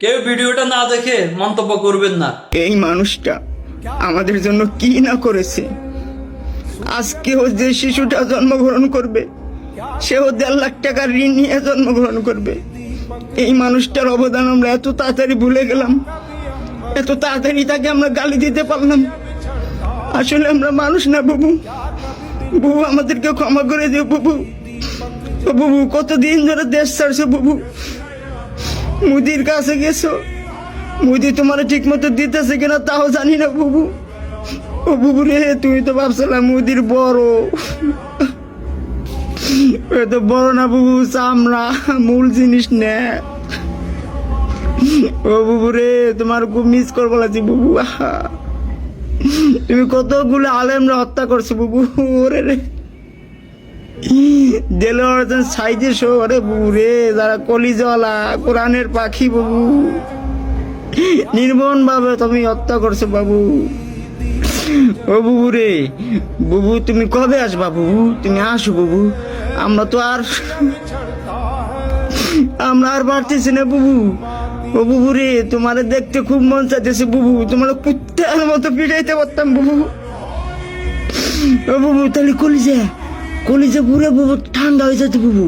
কেউ ভিডিওটা না দেখে মন্তব্য করবেন না। এই মানুষটা আমাদের জন্য কি না করেছে? আজকে আজকেও যে শিশুটা জন্মগ্রহণ করবে সেও দেড় লাখ টাকার ঋণ নিয়ে জন্মগ্রহণ করবে। এই মানুষটার অবদান আমরা এত তাড়াতাড়ি ভুলে গেলাম, এত তাড়াতাড়ি তাকে আমরা গালি দিতে পারলাম। আসলে আমরা মানুষ না, বাবু। বুবু, আমাদেরকে ক্ষমা করে দিও, বাবু। ও বাবু, কতদিন ধরে দেশ ছাড়ছে, বাবু? মুদির কাছে গেছো? মুদি তোমার ঠিক মতো দিতেছে কিনা তাও জানি না বুবু। ও বুবু রে, তুমি তো ভাবছিলাম মুদির বড়। ও তো বড় না বুবু, চামড়া, মূল জিনিস নে। ও বুবু রে, তোমার খুব মিস করব লাগছে বুবু। তুমি কতগুলো আলেমরা হত্যা করছ বুবু, ওরে রে। দেলোয়ার সাইজে শো রে বুবু রে যারা কলিজওয়ালা, কোরআনের পাখি বাবু। নির্মম ভাবে তুমি হত্যা করছ বাবু। ও বুবু রে বুবু, তুমি কবে আসবা বুবু? তুমি আসো বুবু। আমরা তো আর, আমরা আর পারতেছি না বুবু। ও বুবু রে তোমার দেখতে খুব মন চাইতেছে বুবু। তোমার কুত্তার মতো পিটাইতে পারতাম বুবু। ও বুবু, তাহলে কলিজা। কলিজা পুরো বুবু, ঠান্ডা হয়ে যেত বুবু।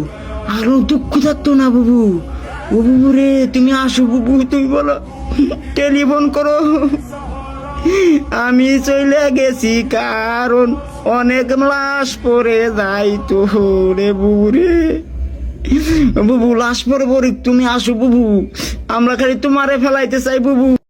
আরও দুঃখ থাকতো না বুবু। ও বুবু রে, তুমি আসো বুবু, তুমি বলো, টেলিফোন করো। আমি চলে গেছি, কারণ অনেক লাশ পরে যাই তো রে বুবু রে। বুবু, লাশ পরে পরে তুমি আসো বুবু। আমরা খালি তোমারে ফেলাইতে চাই বুবু।